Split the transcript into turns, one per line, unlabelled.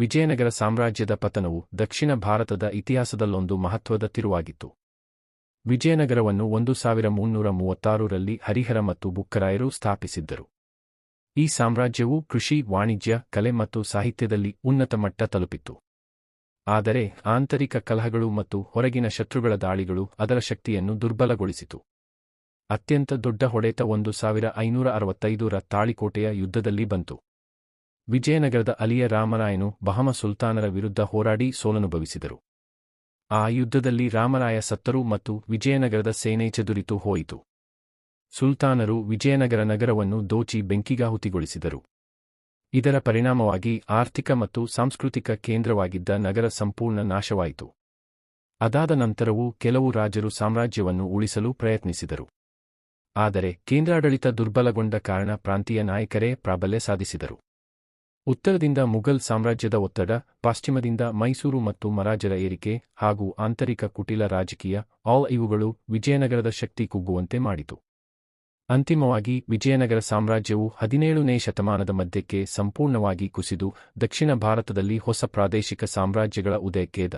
ವಿಜಯನಗರ ಸಾಮ್ರಾಜ್ಯದ ಪತನವು ದಕ್ಷಿಣ ಭಾರತದ ಇತಿಹಾಸದಲ್ಲೊಂದು ಮಹತ್ವದ ತಿರುವಾಗಿತ್ತು. ವಿಜಯನಗರವನ್ನು ಒಂದು ಸಾವಿರ ಮುನ್ನೂರ ಮೂವತ್ತಾರರಲ್ಲಿ ಹರಿಹರ ಮತ್ತು ಬುಕ್ಕರಾಯರು ಸ್ಥಾಪಿಸಿದ್ದರು. ಈ ಸಾಮ್ರಾಜ್ಯವು ಕೃಷಿ, ವಾಣಿಜ್ಯ, ಕಲೆ ಮತ್ತು ಸಾಹಿತ್ಯದಲ್ಲಿ ಉನ್ನತ ಮಟ್ಟ ತಲುಪಿತ್ತು. ಆದರೆ ಆಂತರಿಕ ಕಲಹಗಳು ಮತ್ತು ಹೊರಗಿನ ಶತ್ರುಗಳ ದಾಳಿಗಳು ಅದರ ಶಕ್ತಿಯನ್ನು ದುರ್ಬಲಗೊಳಿಸಿತು. ಅತ್ಯಂತ ದೊಡ್ಡ ಹೊಡೆತ ಒಂದು ಸಾವಿರ ಐನೂರ ಅರವತ್ತೈದರ ತಾಳಿಕೋಟೆಯ ಯುದ್ಧದಲ್ಲಿ ಬಂತು. ವಿಜಯನಗರದ ಅಲಿಯ ರಾಮರಾಯನು ಬಹಮ ಸುಲ್ತಾನರ ವಿರುದ್ಧ ಹೋರಾಡಿ ಸೋಲನುಭವಿಸಿದರು. ಆ ಯುದ್ಧದಲ್ಲಿ ರಾಮರಾಯ ಸತ್ತರು ಮತ್ತು ವಿಜಯನಗರದ ಸೇನೆ ಚದುರಿತು ಹೋಯಿತು. ಸುಲ್ತಾನರು ವಿಜಯನಗರ ನಗರವನ್ನು ದೋಚಿ ಬೆಂಕಿಗಾಹುತಿಗೊಳಿಸಿದರು. ಇದರ ಪರಿಣಾಮವಾಗಿ ಆರ್ಥಿಕ ಮತ್ತು ಸಾಂಸ್ಕೃತಿಕ ಕೇಂದ್ರವಾಗಿದ್ದ ನಗರ ಸಂಪೂರ್ಣ ನಾಶವಾಯಿತು. ಅದಾದ ನಂತರವೂ ಕೆಲವು ರಾಜರು ಸಾಮ್ರಾಜ್ಯವನ್ನು ಉಳಿಸಲು ಪ್ರಯತ್ನಿಸಿದರು. ಆದರೆ ಕೇಂದ್ರಾಡಳಿತ ದುರ್ಬಲಗೊಂಡ ಕಾರಣ ಪ್ರಾಂತೀಯ ನಾಯಕರೇ ಪ್ರಾಬಲ್ಯ ಸಾಧಿಸಿದರು. ಉತ್ತರದಿಂದ ಮುಘಲ್ ಸಾಮ್ರಾಜ್ಯದ ಒತ್ತಡ, ಪಶ್ಚಿಮದಿಂದ ಮೈಸೂರು ಮತ್ತು ಮರಾಜರ ಏರಿಕೆ ಹಾಗೂ ಆಂತರಿಕ ಕುಟಿಲ ರಾಜಕೀಯ, ಆಲ್ ಇವುಗಳು ವಿಜಯನಗರದ ಶಕ್ತಿ ಕುಗ್ಗುವಂತೆ ಮಾಡಿತು. ಅಂತಿಮವಾಗಿ ವಿಜಯನಗರ ಸಾಮ್ರಾಜ್ಯವು ಹದಿನೇಳನೇ ಶತಮಾನದ ಮಧ್ಯಕ್ಕೆ ಸಂಪೂರ್ಣವಾಗಿ ಕುಸಿದು ದಕ್ಷಿಣ ಭಾರತದಲ್ಲಿ ಹೊಸ ಪ್ರಾದೇಶಿಕ ಸಾಮ್ರಾಜ್ಯಗಳ ಉದಯಕ್ಕೆದ